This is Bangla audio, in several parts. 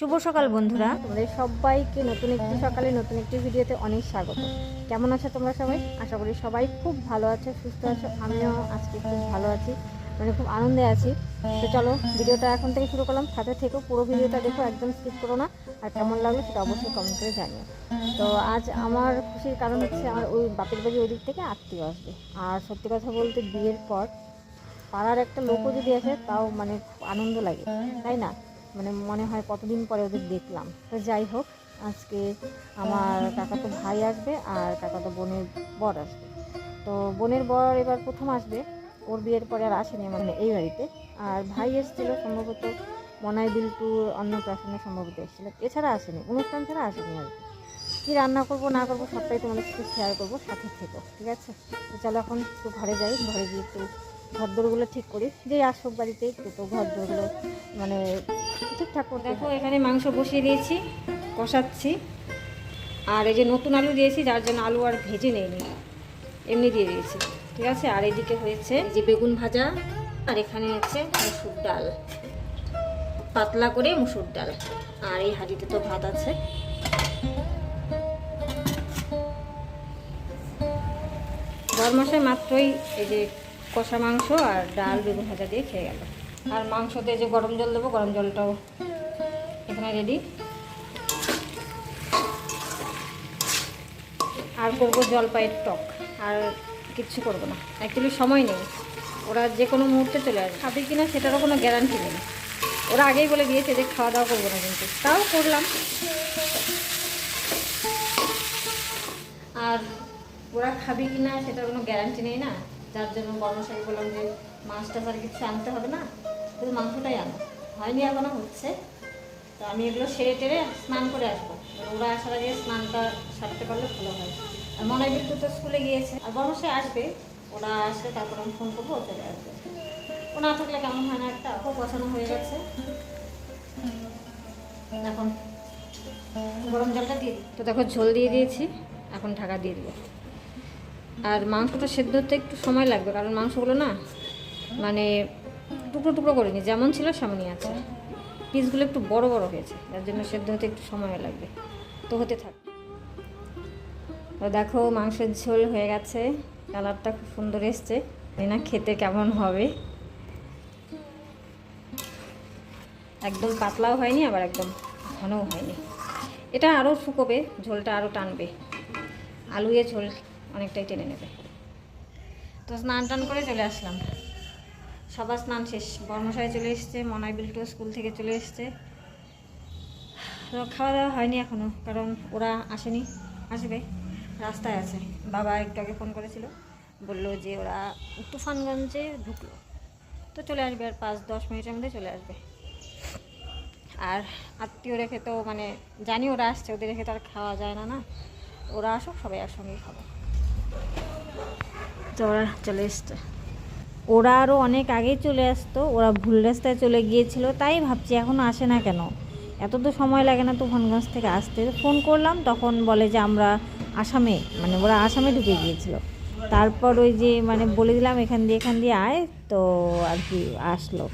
শুভ সকাল, বন্ধুরা। তোমাদের সবাইকে নতুন একটি সকালে নতুন একটি ভিডিওতে অনেক স্বাগত। কেমন আছো তোমরা সবাই? আশা করি সবাই খুব ভালো আছো, সুস্থ আছো। আমিও আজকে খুব ভালো আছি মানে খুব আনন্দে আছি। তো চলো, ভিডিওটা এখন থেকে শুরু করলাম। সাথে থেকেও পুরো ভিডিওটা দেখো, একদম স্কিপ করো না। আর কেমন লাগল সেটা অবশ্যই কমেন্ট করে জানিও। তো আজ আমার খুশির কারণ হচ্ছে আমার ওই বাপের বাড়ি ওই দিক থেকে আত্মীয় আসবে। আর সত্যি কথা বলতে বিয়ের পর পাড়ার একটা লোকও যদি আসে, তাও মানে আনন্দ লাগে, তাই না? মানে মনে হয় কতদিন পরে ওদের দেখলাম। তো যাই হোক, আজকে আমার কাকাতো ভাই আসবে আর কাকাতো বোনের বর আসবে। তো বোনের বর এবার প্রথম আসবে, ওর বিয়ের পরে আর আসেনি মানে এই বাড়িতে। আর ভাই এসেছিল সম্ভবত মনাই বিল্টুর অন্নপ্রাশনে সম্ভবত এসেছিল। এছাড়া আসেনি, অনুষ্ঠান ছাড়া আসেনি আর কি। কী রান্না করব, না করব, সবটাই তোমাদের সাথে শেয়ার করব, সাথে থেকো, ঠিক আছে? তো চলো এখন একটু ঘরে যাই, ঘরে গিয়ে একটু ঘরদোরগুলো ঠিক করি। যে আসুক বাড়িতে তো ঘরদোরগুলো মানে ঠিকঠাক করে দেখো এখানে মাংস বসিয়ে দিয়েছি কষাচ্ছি। আর এই যে নতুন আলু দিয়েছি যার জন্য আলু আর ভেজে নেইনি। এমনি দিয়ে দিয়েছি ঠিক আছে? আর এদিকে হয়েছে যে বেগুন ভাজা আর এখানে হচ্ছে মুসুর ডাল। পাতলা করে মুসুর ডাল। আর এই হাঁড়িতে তো ভাত আছে। বরমাসে মাত্রই এই যে কষা মাংস আর ডাল বেগুন ভাজা দিয়ে খেয়ে গেল। আর মাংসতে যে গরম জল দেবো, গরম জলটাও এখানে রেডি আর করব জলপাইয়ের টক, আর কিচ্ছু করব না। অ্যাকচুয়ালি সময় নেই। ওরা যে কোনো মুহূর্তে চলে আসবে। খাবে কি না সেটারও কোনো গ্যারান্টি নেই। ওরা আগেই বলে দিয়েছে যে খাওয়া দাওয়া করব না কিন্তু। তাও করলাম। আর ওরা খাবে কি না সেটার কোনো গ্যারান্টি নেই না। যার জন্য বর্মশাই বললাম যে মাছটা আর কিছু আনতে হবে না শুধু মাংসটাই আনো। হয়নি এখনও, হচ্ছে। তো আমি এগুলো সেরে টেরে স্নান করে আসব। ওরা আসার আগে স্নানটা সারতে পারলে ভালো হয়। আর মনে হয় বিদ্যুৎ স্কুলে গিয়েছে। আর বর্মশাই আসবে, ওরা আসলে তারপর আমি ফোন করব চলে আসবে। ও না থাকলে কেমন হয় না একটা, খুব পছন্দ হয়ে গেছে। এখন গরম জলটা দিয়ে তো দেখো ঝোল দিয়ে দিয়েছি, এখন ঢাকা দিয়ে দিব। আর মাংসটা সেদ্ধ হতে একটু সময় লাগবে, কারণ মাংসগুলো না মানে টুকরো টুকরো করিনি যেমন ছিল সেমনই আছে। পিসগুলো একটু বড় বড় হয়েছে, যার জন্য সেদ্ধ হতে একটু সময় লাগবে। তো হতে থাক। তো দেখো, মাংসের ঝোল হয়ে গেছে। কালারটা খুব সুন্দর এসছে। না খেতে কেমন হবে। একদম পাতলাও হয়নি, আবার একদম ঘনও হয়নি। এটা আরও শুকোবে, ঝোলটা আরও টানবে। আলুয়ে ঝোল অনেকটাই টেনে নেবে। তো স্নান টান করে চলে আসলাম। সবার স্নান শেষ। বর্মশাই চলে এসছে, মনাই বিল্টু স্কুল থেকে চলে এসছে। তো খাওয়া দাওয়া হয়নি এখনও কারণ ওরা আসেনি, আসবে। রাস্তায় আছে। বাবা একটু আগে ফোন করেছিল, বলল যে ওরা তুফানগঞ্জে ঢুকলো। তো চলে আসবে আর পাঁচ, দশ মিনিটের মধ্যে চলে আসবে। আর আত্মীয় রেখে তো মানে জানি ওরা আসছে, ওদের রেখে তো আর খাওয়া যায় না না। ওরা আসুক, সবাই একসঙ্গেই খাব। তো ওরা চলে এসছে। ওরা আরও অনেক আগেই চলে আসতো, ওরা ভুল রাস্তায় চলে গিয়েছিল, তাই ভাবছি এখনও আসে না কেন? এত তো সময় লাগে না তুফানগঞ্জ থেকে আসতে। ফোন করলাম, তখন বলে যে আমরা আসামে মানে ওরা আসামে ঢুকে গিয়েছিল। তারপর ওই যে মানে বলে দিলাম, এখান দিয়ে এখান দিয়ে আয়, তো আর কি আসলো।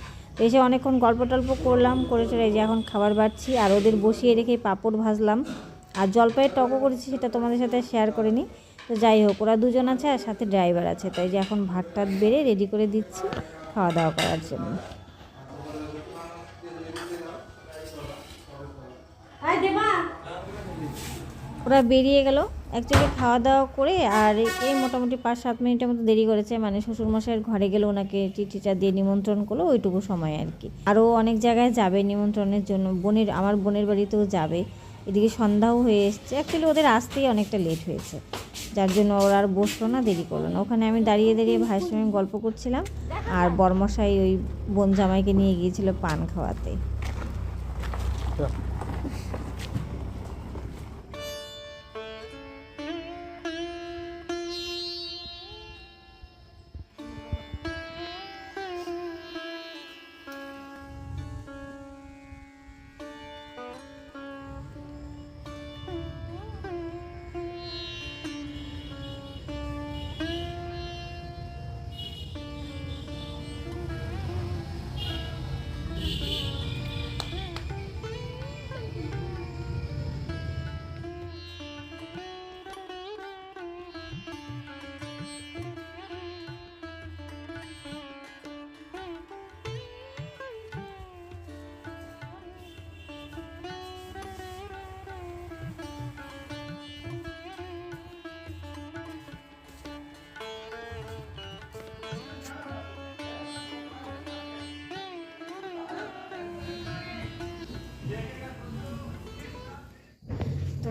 এসে অনেকক্ষণ গল্প টল্প করলাম, করে চলে যে এখন খাবার বাড়ছি, আর ওদের বসিয়ে রেখে পাঁপড় ভাজলাম। আর জলপাইয়ের টকও করেছি, সেটা তোমাদের সাথে শেয়ার করিনি। তো যাই হোক ওরা দুজন আছে আর সাথে ড্রাইভার আছে। তাই যে এখন ভাত টাত বেড়ে রেডি করে দিচ্ছি খাওয়া দাওয়া করার জন্য। ওরা বেরিয়ে গেল। অ্যাকচুয়ালি খাওয়া দাওয়া করে আর এই মোটামুটি পাঁচ সাত মিনিটের মতো দেরি করেছে। মানে শ্বশুরমশাইয়ের ঘরে গেলে ওনাকে চিঠিটা দিয়ে নিমন্ত্রণ করল ওইটুকু সময় আর কি। আরও অনেক জায়গায় যাবে নিমন্ত্রণের জন্য। বোনের আমার বোনের বাড়িতেও যাবে। এদিকে সন্ধ্যাও হয়ে এসছে। অ্যাকচুয়ালি ওদের আসতেই অনেকটা লেট হয়েছে। যার জন্য ওরা আর বসল না, দেরি করল না। ওখানে আমি দাঁড়িয়ে দাঁড়িয়ে ভাইয়ের সঙ্গে গল্প করছিলাম আর বর্মশাই ওই বোন জামাইকে নিয়ে গিয়েছিল পান খাওয়াতে।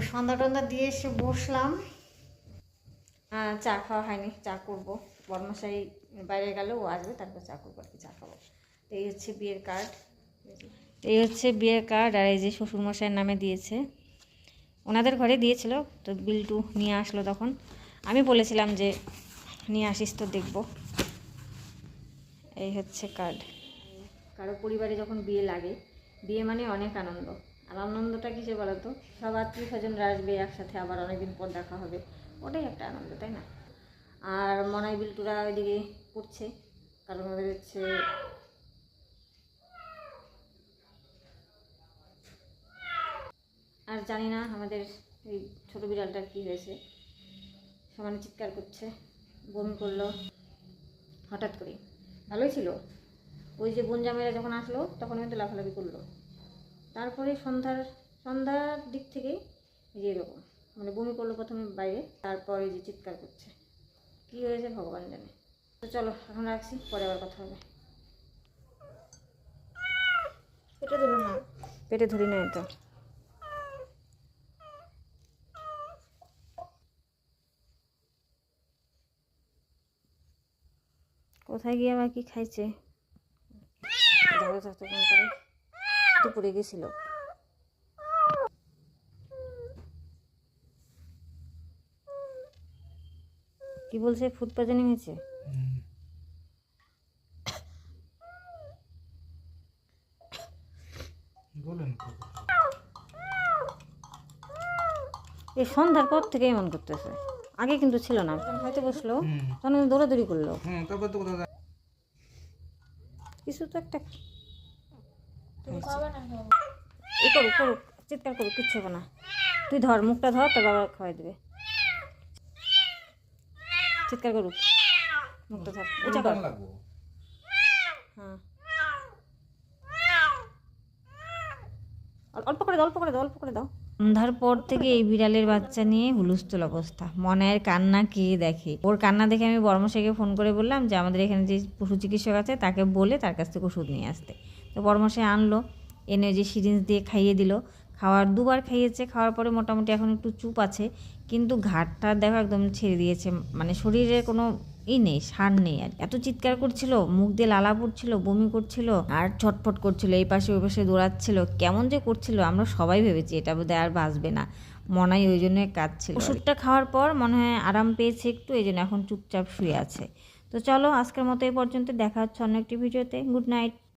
সন্ধ্যা টন্ধা দিয়ে এসে বসলাম। চা খাওয়া হয়নি চা করব। বর্মশাই বাইরে গেল ও আসবে তারপর চা করব আর কি চা খাব। তো এই হচ্ছে বিয়ের কার্ড এই হচ্ছে বিয়ের কার্ড আর এই যে শ্বশুরমশাইয়ের নামে দিয়েছে। ওনাদের ঘরে দিয়েছিল তো বিলটু নিয়ে আসলো তখন। আমি বলেছিলাম যে নিয়ে আসিস তো দেখব। এই হচ্ছে কার্ড কারও পরিবারে যখন বিয়ে লাগে বিয়ে মানে অনেক আনন্দ। আর আনন্দটা কিসে বলো তো? সব আত্মীয় স্বজনরা আসবে একসাথে, আবার অনেকদিন পর দেখা হবে। ওটাই একটা আনন্দ, তাই না? আর মনাই বিল্টুরা ওইদিকে পড়ছে কারণ ওদের হচ্ছে আর জানি না আমাদের এই ছোটো বিড়ালটার কী হয়েছে। সমানে চিৎকার করছে, বমি করল, হঠাৎ করে। ভালোই ছিল। ওই যে বনজামেরা যখন আসলো, তখন কিন্তু লাফালাফি করল। তারপরে সন্ধ্যার সন্ধ্যার দিক থেকেই যে এরকম মানে বমি করল প্রথমে বাইরে তারপরে যে চিৎকার করছে। কী হয়েছে ভগবান জানে। তো চলো এখন রাখছি পরে আবার কথা হবে। পেটে ধরে না। পেটে ধরি না তো। কোথায় গিয়ে আবার কি খাইছে? দাদা করে দুপুরে গেছিল। কি বলছে? ফুড পয়জনিং হয়েছে? এই সন্ধ্যার পর থেকে এমন করতেছে। আগে কিন্তু ছিল না। হয়তো বসল তখন দৌড়াদৌড়ি করল। কিছু তো একটা এ করুক করুক চিৎকার করুক কিচ্ছু হবে না। তুই ধর মুখটা ধর তোর বাবা খাওয়াই দেবে। চিৎকার করুক মুখটা ধর উঁচা কর। হ্যাঁ। অল্প করে দাও অল্প করে দাও অল্প করে দাও। সন্ধ্যার পর থেকে এই বিড়ালের বাচ্চা নিয়ে হুলস্থুল অবস্থা। মনের কান্না কে দেখে? ওর কান্না দেখে আমি বর্মশাইকে ফোন করে বললাম যে আমাদের এখানে যে পশু চিকিৎসক আছে তাকে বলে তার কাছ থেকে ওষুধ নিয়ে আসতে। তো বর্মশাই আনলো, এনে যে সিরিঞ্জ দিয়ে খাইয়ে দিল। খাওয়ার দুবার খাইয়েছে, খাওয়ার পরে মোটামুটি এখন একটু চুপ আছে, কিন্তু ঘাটটা দেখো একদম ছেড়ে দিয়েছে। মানে শরীরে কোনো ই নেই, সার নেই। আর এত চিৎকার করছিল, মুখ দিয়ে লালা পড়ছিল, বমি করছিল, আর ছটফট করছিল, এই পাশে ওই পাশে দৌড়াচ্ছিল। কেমন যে করছিল, আমরা সবাই ভেবেছি এটা বোধহয় আর বাঁচবে না। মনাই ওই জন্য কাঁদছিল। ওষুধটা খাওয়ার পর মনে হয় আরাম পেয়েছে একটু, এই জন্য এখন চুপচাপ শুয়ে আছে। তো চলো, আজকের মতো এই পর্যন্ত, দেখা হচ্ছে অন্য একটি ভিডিওতে। Good night.